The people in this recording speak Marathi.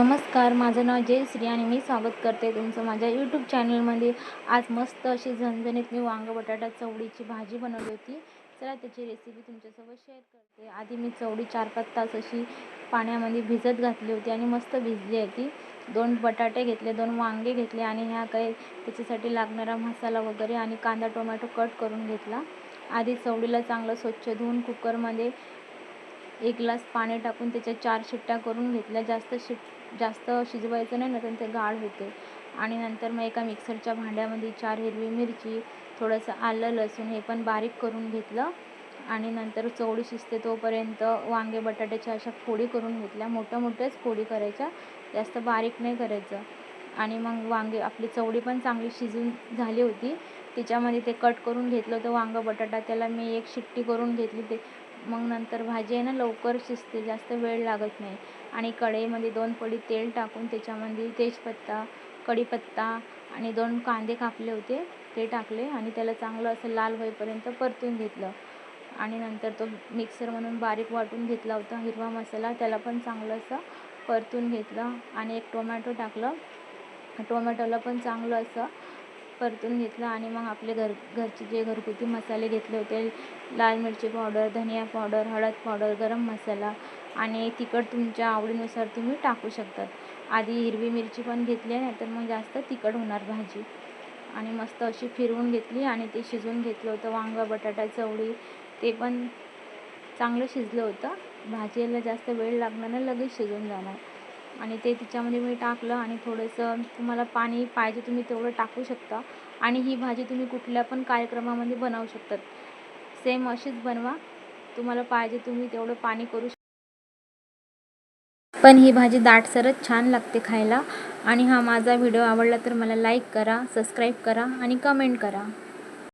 नमस्कार माझं नाव जयश्री आणि मी स्वागत करते तुमचं माझ्या यूट्यूब चॅनलमध्ये आज मस्त अशी झणझणीत मी वांग बटाटा चवळीची भाजी बनवली होती. चला त्याची रेसिपी तुमच्यासोबत शेअर करते. आधी मी चवळी चार पाच तास अशी पाण्यामध्ये भिजत घातली होती आणि मस्त भिजली होती. दोन बटाटे घेतले दोन वांगे घेतले आणि ह्या काही त्याच्यासाठी लागणारा मसाला वगैरे आणि कांदा टोमॅटो कट करून घेतला. आधी चवळीला चांगलं स्वच्छ धुवून कुकरमध्ये एक ग्लास पाणी टाकून त्याच्या चार शिट्ट्या करून घेतल्या. जास्त शिट जास्त शिजवायचं नाही ना ते गाळ होते. आणि नंतर मग एका मिक्सरच्या भांड्यामध्ये चार हिरवी मिरची थोडंसं आलं लसूण हे पण बारीक करून घेतलं. आणि नंतर चवळी शिजते तोपर्यंत वांगे बटाट्याच्या अशा फोडी करून घेतल्या. मोठ्या मोठ्याच फोडी करायच्या जास्त बारीक नाही करायचं. आणि मग वांगे आपली चवळी पण चांगली शिजून झाली होती. त्याच्यामध्ये ते कट करून घेतलं होतं वांगं बटाटा. त्याला मी एक शिट्टी करून घेतली ते मग नंतर भाजी आहे ना लवकर शिजते जास्त वेळ लागत नाही. आणि कढईमध्ये दोन पडी तेल टाकून त्याच्यामध्ये तेजपत्ता कढीपत्ता आणि दोन कांदे कापले होते ते टाकले आणि त्याला चांगलं असं लाल होईपर्यंत परतून घेतलं. आणि नंतर तो मिक्सर म्हणून बारीक वाटून घेतला होता हिरवा मसाला त्याला पण चांगलं असं परतून घेतलं. आणि एक टोमॅटो टाकलं. टोमॅटोला पण चांगलं असं परतून घेतलं आणि मग आपले घर घरचे जे घरगुती मसाले घेतले होते लाल मिरची पावडर धनिया पावडर हळद पावडर गरम मसाला आणि तिखट तुमच्या आवडीनुसार तुम्ही टाकू शकतात. आधी हिरवी मिरची पण घेतली आहे तर मग जास्त तिखट होणार भाजी. आणि मस्त अशी फिरवून घेतली आणि ते शिजवून घेतलं होतं वांगा बटाटा चवळी ते पण चांगलं शिजलं होतं. भाजीला जास्त वेळ लागणार नाही लगेच शिजून जाणार. आणि ते तिच्यामध्ये मी टाकलं आणि थोडंसं तुम्हाला पाणी पाहिजे तुम्ही तेवढं टाकू शकता. आणि ही भाजी तुम्ही कुठल्या पण कार्यक्रमामध्ये बनवू शकतात सेम अशीच बनवा. तुम्हाला पाहिजे तुम्ही तेवढं पाणी करू शकता पण ही भाजी दाटसरच छान लागते खायला. आणि हा माझा व्हिडिओ आवडला तर मला लाईक करा सबस्क्राईब करा आणि कमेंट करा.